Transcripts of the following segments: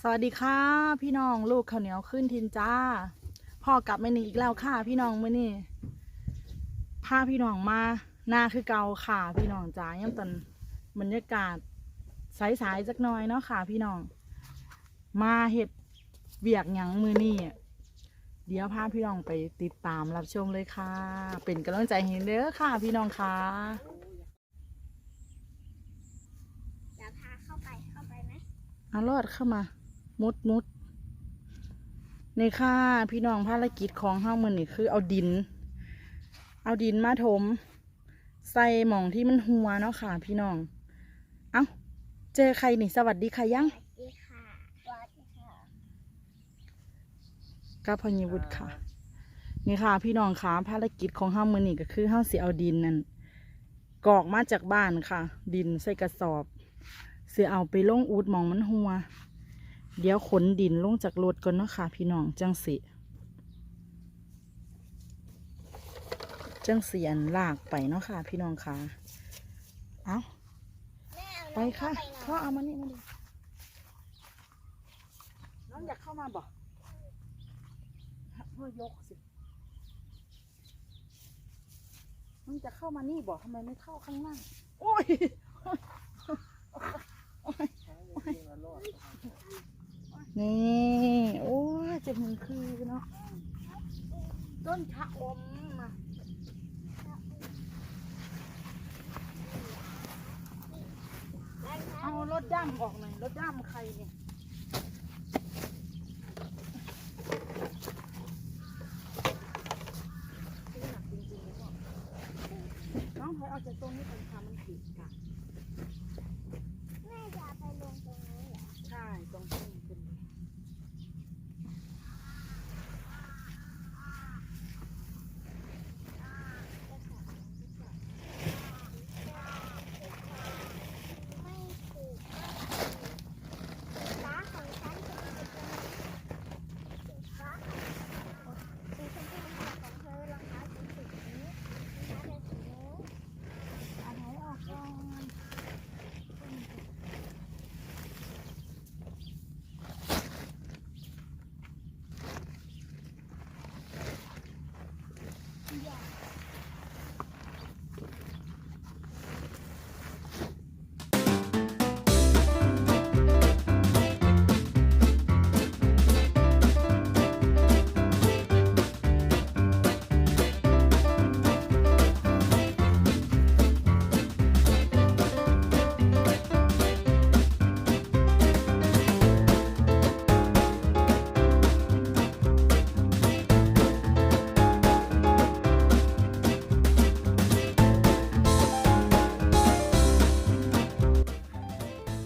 สวัสดีค่ะ พี่น้องลูกข้าวเหนียวขึ้นทินจ้า พ่อกลับมานี่อีกแล้วค่ะ พี่น้องมื่อนี่พาพี่น้องมาหน้าคือเกาค่ะ พี่น้องจ้าย่ำตอนบรรยากาศสายๆจักหน่อยเนาะค่ะ พี่น้อง มาเห็ดเบียกหยังมือนี่เดี๋ยวพาพี่น้องไปติดตามรับชมเลยค่ะ เป็นกำลังใจให้เด้อค่ะ พี่น้องค่ะ เดี๋ยวพาเข้าไปเข้าไปไหม เอารอดเข้ามา มุดมุดในค่าพี่น้องภารกิจของเฮ้ามือนี่คือเอาดิน เอาดินมาถม ใส่หมองที่มันหัวเนาะค่ะ พี่น้อง เอ้า เจอใครนี่ สวัสดีค่ะยังสวัสดีค่ะสวัสดีค่ะกับพญวุฒิค่ะ นี่ค่ะ พี่น้องค่ะภารกิจของเฮ้ามือนี่ก็คือเฮ้าสิเอาดินนั่นกอกมาจากบ้านค่ะ ดินใส่กระสอบ เสียเอาไปลงอูดมองมันหัว เดี๋ยวขนดินลงจากรถก่อนเนาะค่ะ พี่น้องจังสิจังเสียนลากไปเนาะค่ะ พี่น้องค่ะ เอาแม่เอาไปค่ะเข้าไปหน่พ่อเอามานี่มาดูน้องอยากเข้ามาบอกพ่อยกสิน้องจะเข้ามานี่บอกทำไมไม่เข้าข้างหน้าโอ้ย นี่ โอ้เจ็บมือคือเนาะ ต้นชะอมมาเอารถด่ามออกหน่อยรถด่ามใครเนี่ย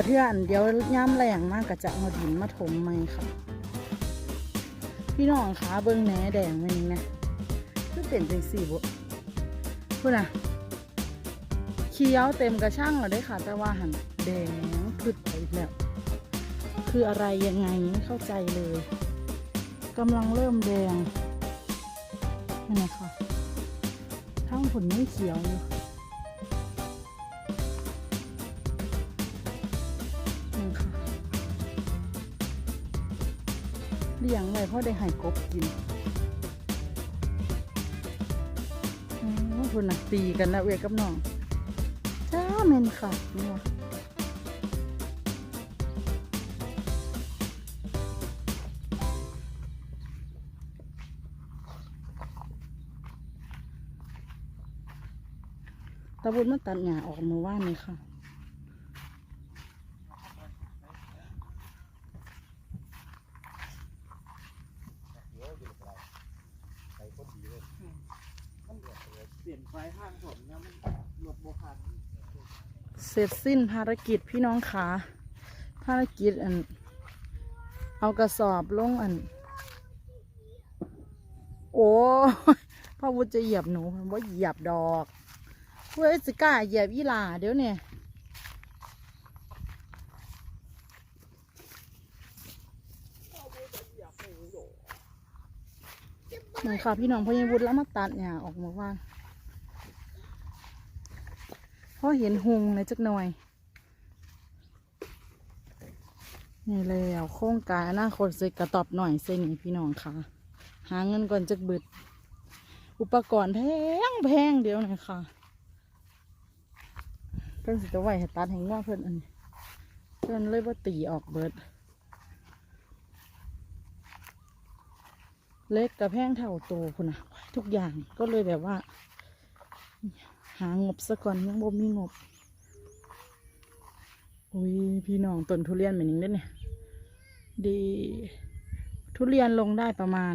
บัดเทื่อนเดี๋ยวย่ำแรงมากก็จะเอาดินมาถมใหม่ค่ะ พี่น้องขาเบิ้งแหนแดงมันนะคือเป็นจังสี่บ่พูดนะเขียวเต็มกระช่างแล้วได้ค่ะ แต่ว่าหันแดงพืดไปแล้วคืออะไรยังไงไม่เข้าใจเลยกำลังเริ่มแดงนี่นะคะทั้งผลไม่เขียวอยู่ ลี้ยงไว้เพราะได้ใหายกบกินโอ้คุณน่ะตีกันนะเวกับน้องจ้าเมนค่ะนี่ว่ะตะบุญมาตัดหญ้าออกมือว่านนี่ค่ะ เปลี่ยนไฟข้างผมนะมันหลดโบคัน เส ร็จสิ้นภารกิจพี่น้องขาภารกิจอัน เอากระสอบลงอัน โอ้พ่อวุฒิจะเหยียบหนูว่าเหยียบดอกเพื่อจะกล้าเหยียบอีหลาเดี๋ยวเนี่ยหมือนค่ะพี่น้องพ่อยังวุฒิแล้วมาตัดเนี่ยออกมาว่า พ อเห็นหงเลยจักหน่อย นี่แล้วโครงการอนาคตเสกกระตอบหน่อยเส้นนี้พี่น้องค่ะ หาเงินก่อนจะบึด อุปกรณ์แพงแพงเดียวหน่อยค่ะเพิ่นสิจะไหวให้ตัดแห่งว่าเพิ่นอันนี้เพิ่นเลยว่าตีออกเบิด เล็กกับแพงเท่าโตคุณนะทุกอย่างก็เลยแบบว่า หางบซะก่อนยังบ่มีงบ อุ้ยพี่น้องต้นทุเรียนเหมือนนี้เนี่ย ดี ทุเรียนลงได้ประมาณ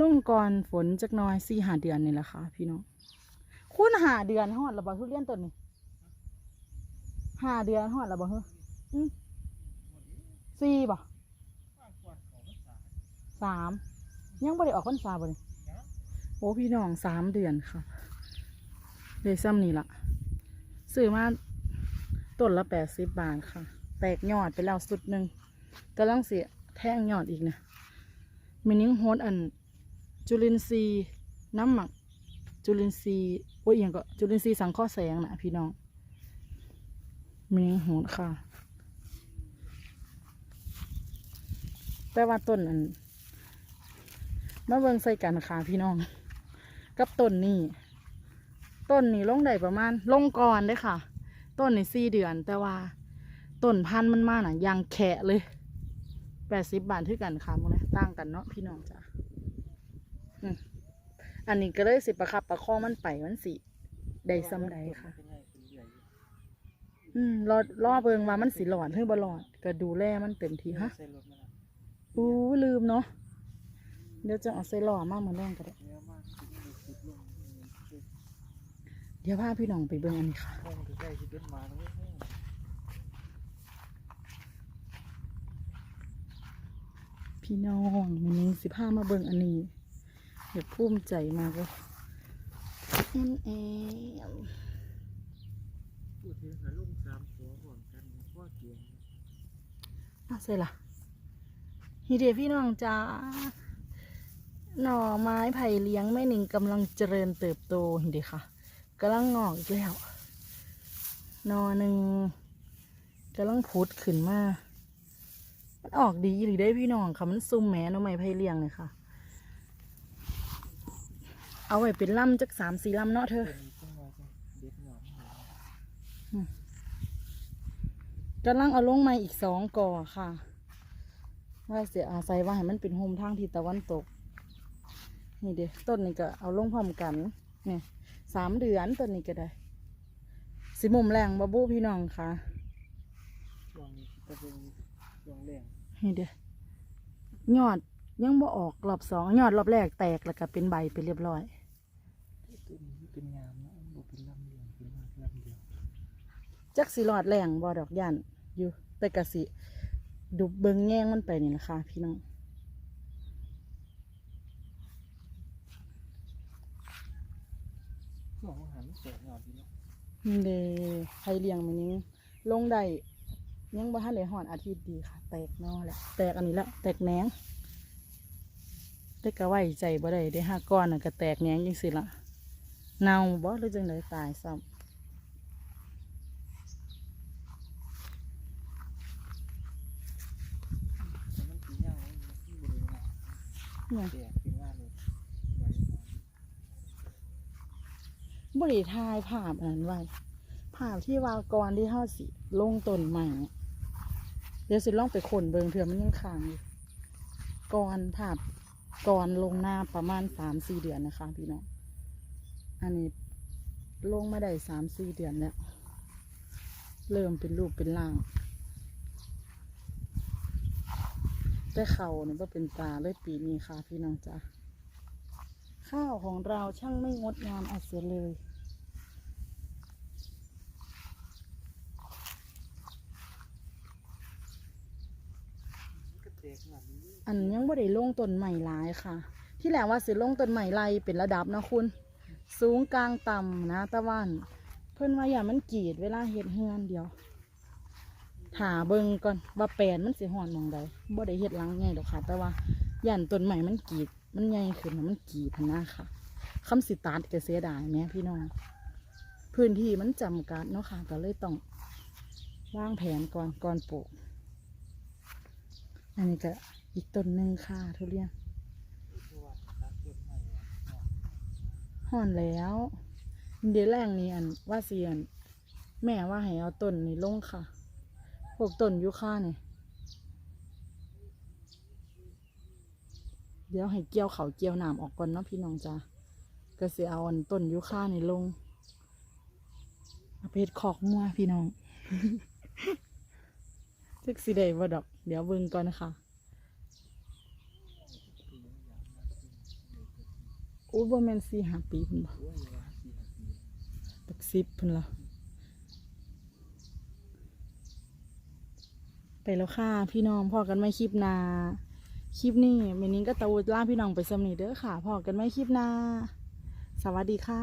ลงก่อนฝนจักน้อยสี่หาเดือนนี่แหละค่ะ พี่น้องคุณหาเดือนหอดระบาทุเรียนต้นนี้หาเดือนหอดระบาเฮ้อสี่บ่สามยังบ่ได้ออกพรรษาบ่นี่โอ้พี่น้องสามเดือนค่ะเลยซ้ำนี่ละซื้อมาต้นละแปดสิบบาทค่ะ แตกยอดไปแล้วสุดหนึ่งกำลังเสียแท่งยอดอีกนะมินิงโฮดอัน จุลินทรีย์น้ำหมัก จุลินทรีย์โอ้ยอหยังก็จุลินทรีย์สังเคราะห์แสงนะพี่น้องมินิงโฮดค่ะ แต่ว่าต้นอันมาเบิ่งใส่กันค่ะพี่น้อง กับต้นนี้ต้นนี้ลงได้ประมาณลงก่อนเด้อค่ะ ต้นนี้สี่เดือน แต่ว่าต้นพันธุ์มันมาน่ะยางแขะเลยแปดสิบบาทที่กันค่ะมึงนะต่างกันเนาะพี่น้องจ้ะอืมอันนี้ก็เลยสิประคับประคองมันไปมันสิได้ซ้ำใดค่ะเป็นไงเป็นใหญ่อยู่อืมรอรอเบิงว่ามันสิหลอดเฮ้ยบ่หลอดก็ดูแลมันเต็มที่ฮะใส่รถมาแล้วอู้ลืมเนาะเดี๋ยวจะเอาใส่หล่อมากเหมือนแรงก็ได้ เยอะมากที่นี่คิดลง เดี๋ยวพาพี่น้องไปเบิ่งอันนี้ค่ะพี่น้องวันนี้สิพามาเบิ่งอันนี้เดี๋ยวภูมิใจมากเลยแอนแอนพูดถึงหาลุงสามตัวก่อนกันพ่อเกียงอะใส่ละนี่เดียวพี่น้องจ้าหน่อไม้ไผ่เลี้ยงแม่หนิงกำลังเจริญเติบโตนี่เดียวค่ะ กำลังงอกอีกแล้วนอหนึ่งกำลังพุดขึ้นมา มันออกดีหรือได้พี่น้องค่ะ มันซุ่มแหม่น่อไม้ไผ่เลี้ยงเลยค่ะ เอาไว้เป็นลำจักสามสี่ลำเนาะเธอ กำลังเอาลงมาอีกสองก่อค่ะ ว่าเสียอาศัยว่าให้มันเป็นโฮมทางทิศตะวันตก นี่เด้ต้นนี้ก็เอาลงพร้อมกัน เนี่ย สามเดือนต้นนี้ก็ได้ สิมุมแรงบาบูพี่น้องค่ะช่วงนี้จะเป็นช่วงแรงนี่เด้ยอดยังบ่ออกรอบสองยอดรอบแรกแตกแล้วก็เป็นใบไปเรียบร้อยตัวนี้เป็นงามนะบ่เป็นลำเดียวเป็นลำเดียวจักสิรอดแรงบ่ดอกยันอยู่แต่กะสิดูเบิงแง่งมันไปนี่แหละค่ะพี่น้องช่วงอาหารแตกงอนพี่เนาะ นี่ เดใครเลี้ยงมันยังลงได้ยังบ่ทันได้หอดอาทิตย์ดีค่ะ แตกนอแหละแตกอันนี้แล้วแตกแหนงแต่ก็ไว้ใจบ่ได้ได้ห้าก้อนน่ะก็แตกแหนงจังสิละเน่าบ่หรือจังไดตายซ้ำเนี่ยไว้ บ่ได้ถ่ายภาพอันไว้ภาพที่วากรที่เฮาสิลงต้นใหม่เดี๋ยวสิล่องไปขนเบิงเถื่อมันยังค้างอยู่ก่อนภาพก่อนลงหน้าประมาณสามสี่เดือนนะคะพี่น้องอันนี้ลงมาได้สามสี่เดือนแล้ว เริ่มเป็นรูปเป็นร่าง แต่เขาเนี่ยว่าเป็นตาเลยปีนี้ค่ะพี่น้องจ้ะข้าวของเราช่างไม่งดงามอาเสียเลย มันก็แตกขนาดนี้ อันยังบ่ได้ลงต้นใหม่หลายค่ะ ที่แหลว่าสิลงต้นใหม่ไรเป็นระดับนะคุณ สูงกลางต่ำนะตะวัน เพิ่อนว่าอย่ามันกรีดเวลาเฮ็ดเฮือนเดียวถาเบิ่งก่อนว่าแปลนมันสิหอนมองใดบ่ได้เฮ็ดหลังใหญ่ดอกค่ะ แต่ว่าย่านต้นใหม่มันกรีด มันใหญ่ขึ้นมันกรีดนะค่ะคำสิตัดก็เสียดายแหม่พี่น้อง พื้นที่มันจำกัดเนาะค่ะ ก็เลยต้องวางแผนก่อนก่อนปลูกอันนี้ก็ อีกต้นหนึ่งค่ะทุเรียนห่อนแล้ว เดี๋ยวแรงนี้อันว่าเสียน แม่ว่าให้เอาต้นนี้ลงค่ะพวกต้นยุค่าเนี่ยเดี๋ยวให้เกี่ยวเขาเกี่ยวหนามออกก่อนเนาะพี่น้องจ้าก็เสียเอาอันต้นยุค่านี่ลงเอาเพชรขอกงัวพี่น้องจึกสิได้บ่ดอก เดี๋ยวเบิ่งก่อนนะคะ ปีละอย่างมาซึ่งเลยก็สิ อู้บ่แม่นสี่ห้าปีพุ่นบ่ตักสิบพุ่นละไปแล้วค่ะพี่น้องพอกันไม่คลิปนาคลิปนี้เมนิ้งก็ตะวุดล่าพี่น้องไปสมนีเด้อค่ะพอกันไม่คลิปนาสวัสดีค่ะ